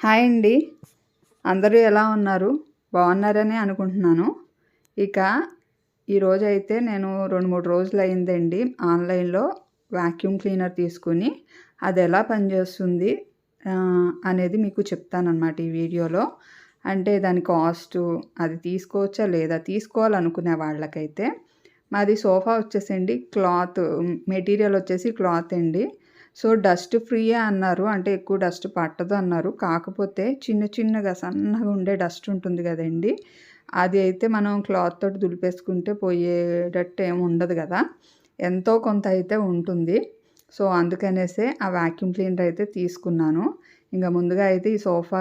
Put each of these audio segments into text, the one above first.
Hi అండి. అందరూ ఎలా ఉన్నారు? బాగున్నారని అనుకుంటున్నాను. ఇక ఈరోజు అయితే నేను రెండు మూడు రోజులు అయిందండి ఆన్లైన్లో వాక్యూమ్ క్లీనర్ తీసుకుని అది ఎలా పనిచేస్తుంది అనేది మీకు చెప్తానన్నమాట ఈ వీడియోలో. అంటే దాని కాస్ట్ అది తీసుకోవచ్చా లేదా తీసుకోవాలనుకునే వాళ్ళకైతే. మాది సోఫా వచ్చేసండి క్లాత్ మెటీరియల్ వచ్చేసి క్లాత్ అండి. సో డస్ట్ ఫ్రీయే అన్నారు. అంటే ఎక్కువ డస్ట్ పట్టదు అన్నారు. కాకపోతే చిన్న చిన్నగా సన్నగా ఉండే డస్ట్ ఉంటుంది కదండి. అది అయితే మనం క్లాత్ తోటి దులిపేసుకుంటే పోయేటట్టు ఏమి ఉండదు కదా. ఎంతో కొంత అయితే ఉంటుంది. సో అందుకనేసే ఆ వాక్యూమ్ క్లీనర్ అయితే తీసుకున్నాను. ఇంకా ముందుగా అయితే ఈ సోఫా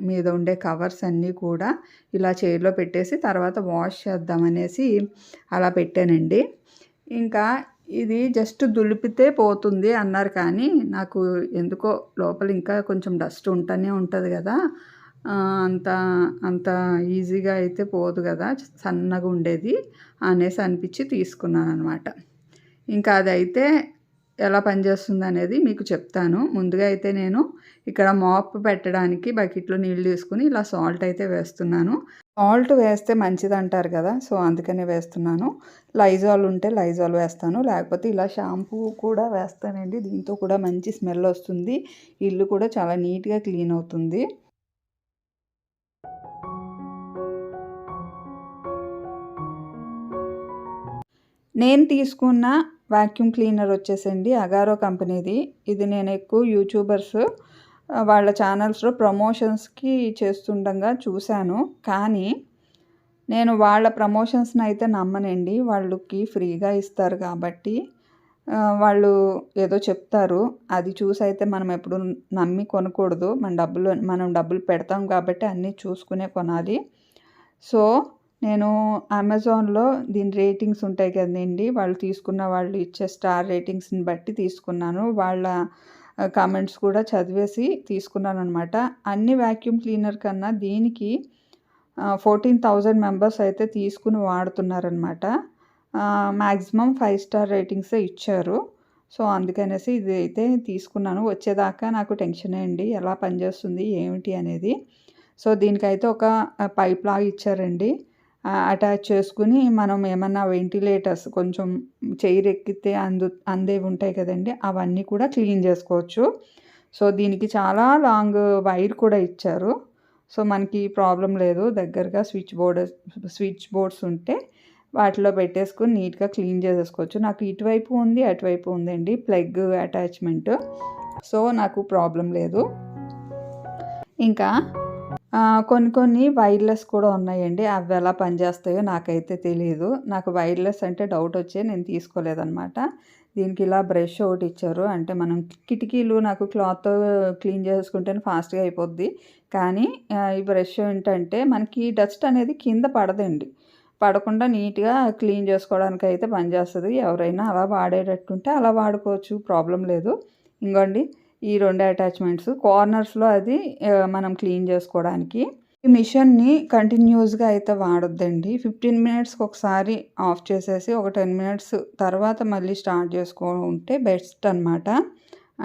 మీద ఉండే కవర్స్ అన్నీ కూడా ఇలా చైర్లో పెట్టేసి తర్వాత వాష్ చేద్దామనేసి అలా పెట్టానండి. ఇంకా ఇది జస్ట్ దులిపితే పోతుంది అన్నారు కానీ నాకు ఎందుకో లోపల ఇంకా కొంచెం డస్ట్ ఉంటూనే ఉంటుంది కదా. అంత అంత ఈజీగా అయితే పోదు కదా సన్నగా ఉండేది అనేసి అనిపించి తీసుకున్నాను అనమాట ఇంకా అదైతే ఎలా పనిచేస్తుంది అనేది మీకు చెప్తాను. ముందుగా అయితే నేను ఇక్కడ మాప్ పెట్టడానికి బకెట్లో నీళ్ళు తీసుకుని ఇలా సాల్ట్ అయితే వేస్తున్నాను. సాల్ట్ వేస్తే మంచిది అంటారు కదా సో అందుకనే వేస్తున్నాను. లైజాల్ ఉంటే లైజాల్ వేస్తాను. లేకపోతే ఇలా షాంపూ కూడా వేస్తానండి. దీంతో కూడా మంచి స్మెల్ వస్తుంది. ఇల్లు కూడా చాలా నీట్గా క్లీన్ అవుతుంది. నేను తీసుకున్న వాక్యూమ్ క్లీనర్ వచ్చేసండి. అగారో కంపెనీది. ఇది నేను ఎక్కువ యూట్యూబర్స్ వాళ్ళ ఛానల్స్లో ప్రమోషన్స్కి చేస్తుండగా చూశాను. కానీ నేను వాళ్ళ ప్రమోషన్స్ని అయితే నమ్మనండి. వాళ్ళకి ఫ్రీగా ఇస్తారు కాబట్టి వాళ్ళు ఏదో చెప్తారు. అది చూసి అయితే మనం ఎప్పుడు నమ్మి కొనకూడదు. మన డబ్బులు మనం డబ్బులు పెడతాం కాబట్టి అన్నీ చూసుకునే కొనాలి. సో నేను అమెజాన్లో దీని రేటింగ్స్ ఉంటాయి కదండి వాళ్ళు తీసుకున్న వాళ్ళు ఇచ్చే స్టార్ రేటింగ్స్ని బట్టి తీసుకున్నాను. వాళ్ళ కామెంట్స్ కూడా చదివేసి తీసుకున్నాను అనమాట అన్ని వ్యాక్యూమ్ క్లీనర్ కన్నా దీనికి ఫోర్టీన్ థౌజండ్ మెంబర్స్ అయితే తీసుకుని వాడుతున్నారనమాట మ్యాక్సిమం ఫైవ్ స్టార్ రేటింగ్సే ఇచ్చారు. సో అందుకనేసి ఇది అయితే తీసుకున్నాను. వచ్చేదాకా నాకు టెన్షన్ అండి. ఎలా పనిచేస్తుంది ఏమిటి అనేది. సో దీనికైతే ఒక పైప్ లాగా ఇచ్చారండి. అటాచ్ చేసుకుని మనం ఏమన్నా వెంటిలేటర్స్ కొంచెం చైర్ ఎక్కితే అందు అందేవి ఉంటాయి కదండి అవన్నీ కూడా క్లీన్ చేసుకోవచ్చు. సో దీనికి చాలా లాంగ్ వైర్ కూడా ఇచ్చారు. సో మనకి ప్రాబ్లం లేదు. దగ్గరగా స్విచ్ బోర్డ్ స్విచ్ బోర్డ్స్ ఉంటే వాటిలో పెట్టేసుకుని నీట్గా క్లీన్ చేసేసుకోవచ్చు. నాకు ఇటువైపు ఉంది అటువైపు ఉందండి ప్లగ్ అటాచ్మెంట్ సో నాకు ప్రాబ్లం లేదు. ఇంకా కొన్ని కొన్ని వైర్లెస్ కూడా ఉన్నాయండి. అవి ఎలా పనిచేస్తాయో నాకైతే తెలియదు నాకు వైర్లెస్ అంటే డౌట్ వచ్చే నేను తీసుకోలేదన్నమాట. దీనికి ఇలా బ్రష్ ఒకటి ఇచ్చారు. అంటే మనం కిటికీలు నాకు క్లాత్ క్లీన్ చేసుకుంటేనే ఫాస్ట్గా అయిపోద్ది. కానీ ఈ బ్రష్ ఏంటంటే మనకి డస్ట్ అనేది కింద పడదండి. పడకుండా నీట్గా క్లీన్ చేసుకోవడానికి అయితే పనిచేస్తుంది. ఎవరైనా అలా వాడేటట్టుంటే అలా వాడుకోవచ్చు. ప్రాబ్లం లేదు. ఇంకోండి ఈ రెండు అటాచ్మెంట్స్ కార్నర్స్లో అది మనం క్లీన్ చేసుకోవడానికి. ఈ మిషన్ని కంటిన్యూస్గా అయితే వాడొద్దండి. ఫిఫ్టీన్ మినిట్స్కి ఒకసారి ఆఫ్ చేసేసి ఒక టెన్ మినిట్స్ తర్వాత మళ్ళీ స్టార్ట్ చేసుకుంటే బెస్ట్ అనమాట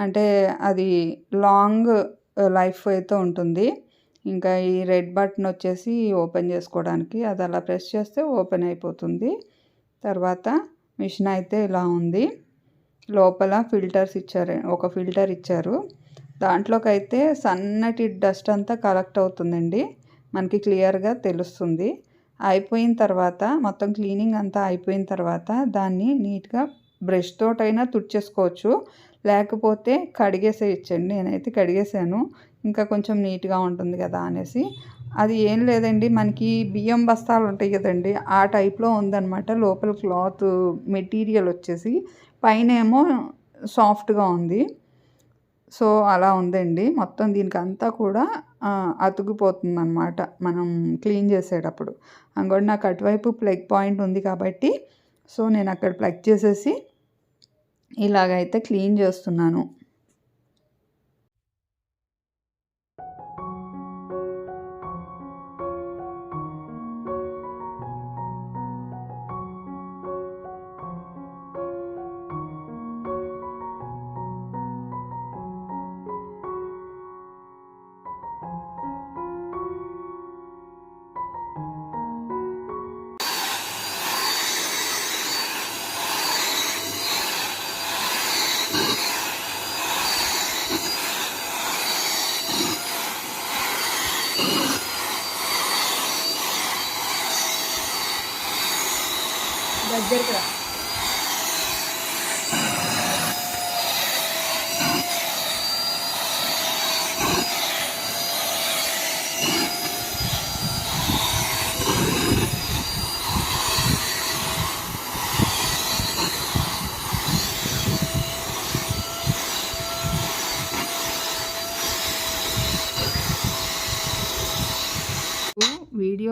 అంటే అది లాంగ్ లైఫ్ అయితే ఉంటుంది. ఇంకా ఈ రెడ్ బటన్ వచ్చేసి ఓపెన్ చేసుకోవడానికి అది అలా ప్రెస్ చేస్తే ఓపెన్ అయిపోతుంది. తర్వాత మిషన్ అయితే ఇలా ఉంది. లోపల ఫిల్టర్స్ ఇచ్చారు ఒక ఫిల్టర్ ఇచ్చారు. దాంట్లోకి అయితే సన్నటి డస్ట్ అంతా కలెక్ట్ అవుతుందండి. మనకి క్లియర్గా తెలుస్తుంది. అయిపోయిన తర్వాత మొత్తం క్లీనింగ్ అంతా అయిపోయిన తర్వాత దాన్ని నీట్గా బ్రష్ తోటైనా తుడిచేసుకోవచ్చు. లేకపోతే కడిగేసేయచ్చండి. నేనైతే కడిగేసాను. ఇంకా కొంచెం నీట్గా ఉంటుంది కదా అనేసి అది ఏం లేదండి. మనకి బియ్యం బస్తాలు ఉంటాయి కదండి. ఆ టైప్లో ఉందన్నమాట. లోపల క్లాత్ మెటీరియల్ వచ్చేసి పైన ఏమో సాఫ్ట్గా ఉంది. సో అలా ఉందండి. మొత్తం దీనికి అంతా కూడా అతుకుపోతుంది అనమాట మనం క్లీన్ చేసేటప్పుడు. అంగోటి నాకు అటువైపు ప్లగ్ పాయింట్ ఉంది కాబట్టి సో నేను అక్కడ ప్లగ్ చేసేసి ఇలాగైతే క్లీన్ చేస్తున్నాను.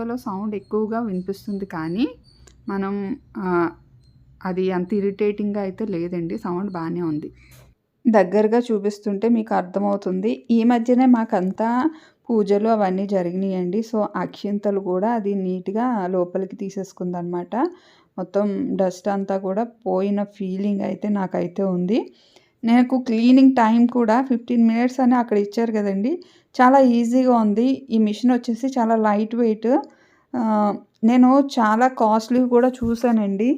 వీడియోలో సౌండ్ ఎక్కువగా వినిపిస్తుంది కానీ మనం అది అంత ఇరిటేటింగ్గా అయితే లేదండి. సౌండ్ బాగానే ఉంది. దగ్గరగా చూపిస్తుంటే మీకు అర్థమవుతుంది. ఈ మధ్యనే మాకంతా పూజలు అవన్నీ జరిగినాయండి. సో అక్షింతలు కూడా అది నీట్గా లోపలికి తీసేసుకుందనమాట. మొత్తం డస్ట్ అంతా కూడా పోయిన ఫీలింగ్ అయితే నాకైతే ఉంది. నాకు క్లీనింగ్ టైం కూడా ఫిఫ్టీన్ మినిట్స్ అని అక్కడ ఇచ్చారు కదండి. చాలా ఈజీగా ఉంది. ఈ మిషన్ వచ్చేసి చాలా లైట్ వెయిట్. నేను చాలా కాస్ట్లీ కూడా చూసానండి.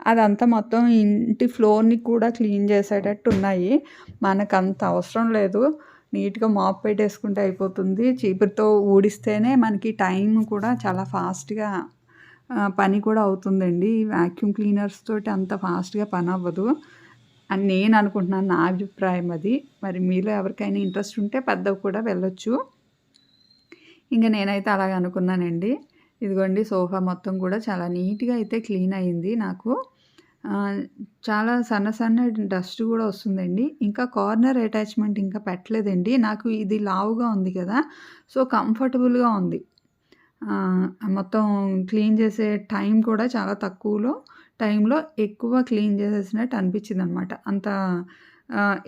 అదంతా మొత్తం ఇంటి ఫ్లోర్ని కూడా క్లీన్ చేసేటట్టు ఉన్నాయి. మనకు అంత అవసరం లేదు. నీట్గా మాప్ పెట్టేసుకుంటే అయిపోతుంది. చీపురుతో ఊడిస్తేనే మనకి టైం కూడా చాలా ఫాస్ట్గా పని కూడా అవుతుందండి. వ్యాక్యూమ్ క్లీనర్స్ తోటి అంత ఫాస్ట్గా పని అవ్వదు అని నేను అనుకుంటున్నాను నా అభిప్రాయం అది. మరి మీలో ఎవరికైనా ఇంట్రెస్ట్ ఉంటే పెద్దవి కూడా వెళ్ళొచ్చు. ఇంకా నేనైతే అలాగ అనుకున్నానండి. ఇదిగోండి సోఫా మొత్తం కూడా చాలా నీట్గా అయితే క్లీన్ అయింది నాకు. చాలా సన్న సన్న డస్ట్ కూడా వస్తుందండి. ఇంకా కార్నర్ అటాచ్మెంట్ ఇంకా పెట్టలేదండి. నాకు ఇది లావుగా ఉంది కదా సో కంఫర్టబుల్గా ఉంది. మొత్తం క్లీన్ చేసే టైం కూడా చాలా తక్కువలో టైంలో ఎక్కువ క్లీన్ చేసేసినట్టు అనిపించింది అనమాట అంత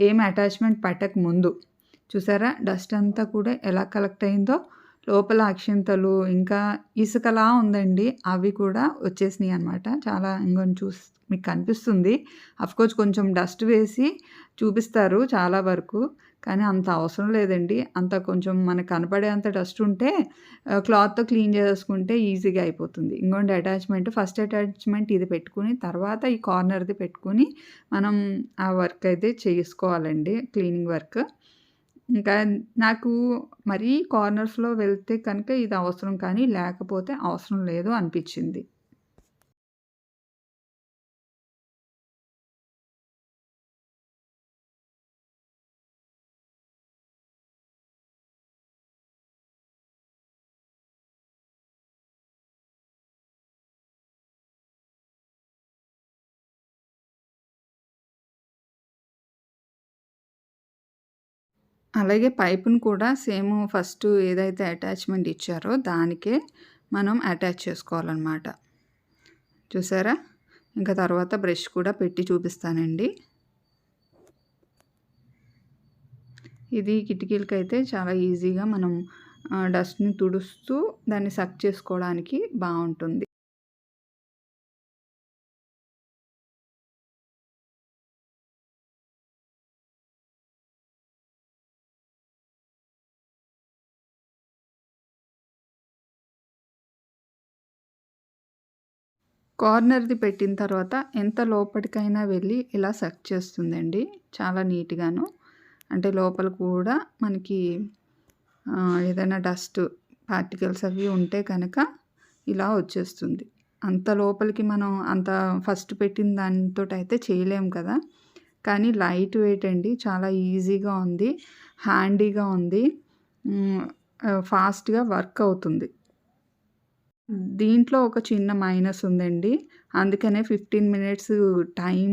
ఏం అటాచ్మెంట్ పెట్టక ముందు. చూసారా? డస్ట్ అంతా కూడా ఎలా కలెక్ట్ అయిందో లోపల అక్షింతలు ఇంకా ఇసుకలా ఉందండి. అవి కూడా వచ్చేసినాయి అనమాట చాలా ఇంకొని చూసి మీకు కనిపిస్తుంది. అఫ్కోర్స్ కొంచెం డస్ట్ వేసి చూపిస్తారు చాలా వరకు. కానీ అంత అవసరం లేదండి. అంత కొంచెం మనకు కనపడే అంత డస్ట్ ఉంటే క్లాత్తో క్లీన్ చేసుకుంటే ఈజీగా అయిపోతుంది. ఇంకోటి అటాచ్మెంట్. ఫస్ట్ అటాచ్మెంట్ ఇది పెట్టుకుని తర్వాత ఈ కార్నర్ది పెట్టుకుని మనం ఆ వర్క్ అయితే చేసుకోవాలండి క్లీనింగ్ వర్క్. ఇంకా నాకు మరీ కార్నర్స్లో వెళ్తే కనుక ఇది అవసరం కానీ లేకపోతే అవసరం లేదు అనిపించింది. అలాగే పైపును కూడా సేమ్ ఫస్ట్ ఏదైతే అటాచ్మెంట్ ఇచ్చారో దానికే మనం అటాచ్ చేసుకోవాలన్నమాట. చూసారా? ఇంకా తర్వాత బ్రష్ కూడా పెట్టి చూపిస్తానండి. ఇది కిటికీలకైతే చాలా ఈజీగా మనం డస్ట్ని తుడుస్తూ దాన్ని సక్ చేసుకోవడానికి బాగుంటుంది కార్నర్ది పెట్టిన తర్వాత ఎంత లోపలికైనా వెళ్ళి ఇలా సక్ చేస్తుందండి. చాలా నీట్గాను. అంటే లోపల కూడా మనకి ఏదైనా డస్ట్ పార్టికల్స్ అవి ఉంటే కనుక ఇలా వచ్చేస్తుంది. అంత లోపలికి మనం అంత ఫస్ట్ పెట్టిన దానితో అయితే చేయలేము కదా. కానీ లైట్ వెయిట్ అండి. చాలా ఈజీగా ఉంది. హ్యాండీగా ఉంది. ఫాస్ట్గా వర్క్ అవుతుంది. దీంట్లో ఒక చిన్న మైనస్ ఉందండి. అందుకనే ఫిఫ్టీన్ మినిట్స్ టైం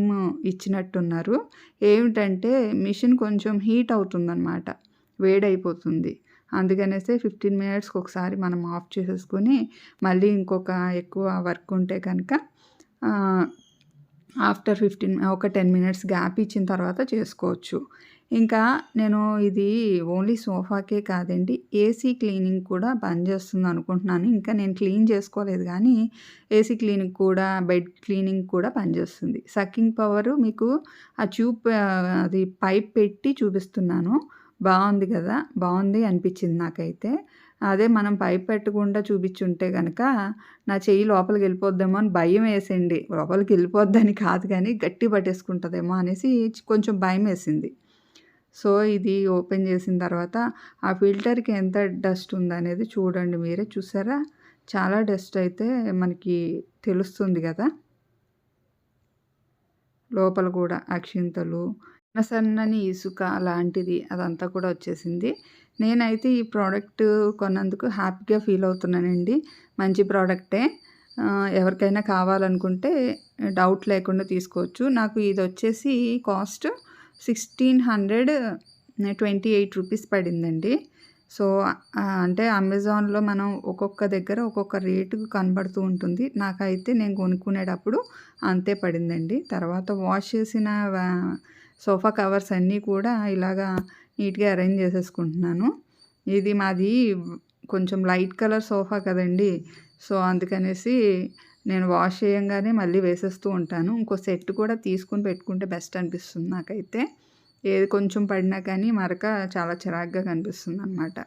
ఇచ్చినట్టున్నారు. ఏమిటంటే మిషన్ కొంచెం హీట్ అవుతుందన్నమాట. వేడైపోతుంది. అందుకనేసి ఫిఫ్టీన్ మినిట్స్కి ఒకసారి మనం ఆఫ్ చేసేసుకుని మళ్ళీ ఇంకొక ఎక్కువ వర్క్ ఉంటే కనుక ఆఫ్టర్ ఫిఫ్టీన్ ఒక టెన్ మినిట్స్ గ్యాప్ ఇచ్చిన తర్వాత చేసుకోవచ్చు. ఇంకా నేను ఇది ఓన్లీ సోఫాకే కాదండి ఏసీ క్లీనింగ్ కూడా పనిచేస్తుంది అనుకుంటున్నాను. ఇంకా నేను క్లీన్ చేసుకోలేదు కానీ ఏసీ క్లీనింగ్ కూడా బెడ్ క్లీనింగ్ కూడా పనిచేస్తుంది సక్కింగ్ పవర్ మీకు ఆ ట్యూబ్ అది పైప్ పెట్టి చూపిస్తున్నాను. బాగుంది కదా? బాగుంది అనిపించింది నాకైతే. అదే మనం పైప్ పెట్టకుండా చూపించుంటే కనుక నా చెయ్యి లోపలికి వెళ్ళిపోద్దేమో అని భయం వేసింది. లోపలికి వెళ్ళిపోద్దని కాదు కానీ గట్టి పట్టేసుకుంటుందేమో అనేసి కొంచెం భయం వేసింది. సో ఇది ఓపెన్ చేసిన తర్వాత ఆ ఫిల్టర్కి ఎంత డస్ట్ ఉందనేది చూడండి మీరే. చూసారా? చాలా డస్ట్ అయితే మనకి తెలుస్తుంది కదా? లోపల కూడా అక్షింతలు సన్నని ఇసుక లాంటిది అదంతా కూడా వచ్చేసింది. నేనైతే ఈ ప్రోడక్ట్ కొన్నందుకు హ్యాపీగా ఫీల్ అవుతున్నానండి. మంచి ప్రోడక్టే. ఎవరికైనా కావాలనుకుంటే డౌట్ లేకుండా తీసుకోవచ్చు. నాకు ఇది వచ్చేసి cost sixteen hundred twenty eight rupees పడిందండి. సో అంటే అమెజాన్లో మనం ఒక్కొక్క దగ్గర ఒక్కొక్క రేటు కనబడుతూ ఉంటుంది. నాకైతే నేను కొనుక్కునేటప్పుడు అంతే పడిందండి. తర్వాత వాష్ చేసిన సోఫా కవర్స్ అన్నీ కూడా ఇలాగా నీట్గా అరేంజ్ చేసేసుకుంటున్నాను. ఇది మాది కొంచెం లైట్ కలర్ సోఫా కదండి. సో అందుకనేసి నేను వాష్ చేయంగానే మళ్ళీ వేసేస్తూ ఉంటాను. ఇంకో సెట్ కూడా తీసుకుని పెట్టుకుంటే బెస్ట్ అనిపిస్తుంది నాకైతే. ఏది కొంచెం పడినా కానీ మరక చాలా చిరాగ్గా కనిపిస్తుంది అనమాట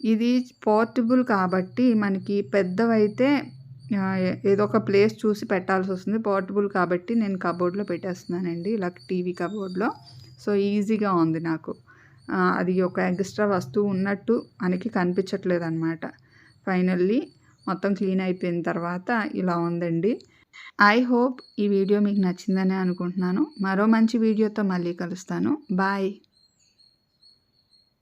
ఇది పోర్టబుల్ కాబట్టి మనకి పెద్దవైతే ఏదో ఒక ప్లేస్ చూసి పెట్టాల్సి వస్తుంది. పోర్టబుల్ కాబట్టి నేను కబోర్డ్లో పెట్టేస్తున్నానండి. ఇలా టీవీ కబోర్డ్లో. సో ఈజీగా ఉంది నాకు. అది ఒక ఎక్స్ట్రా వస్తువు ఉన్నట్టు మనకి కనిపించట్లేదు అనమాట ఫైనల్లీ మొత్తం క్లీన్ అయిపోయిన తర్వాత ఇలా ఉందండి. ఐ హోప్ ఈ వీడియో మీకు నచ్చిందని అనుకుంటున్నాను. మరో మంచి వీడియోతో మళ్ళీ కలుస్తాను. బాయ్.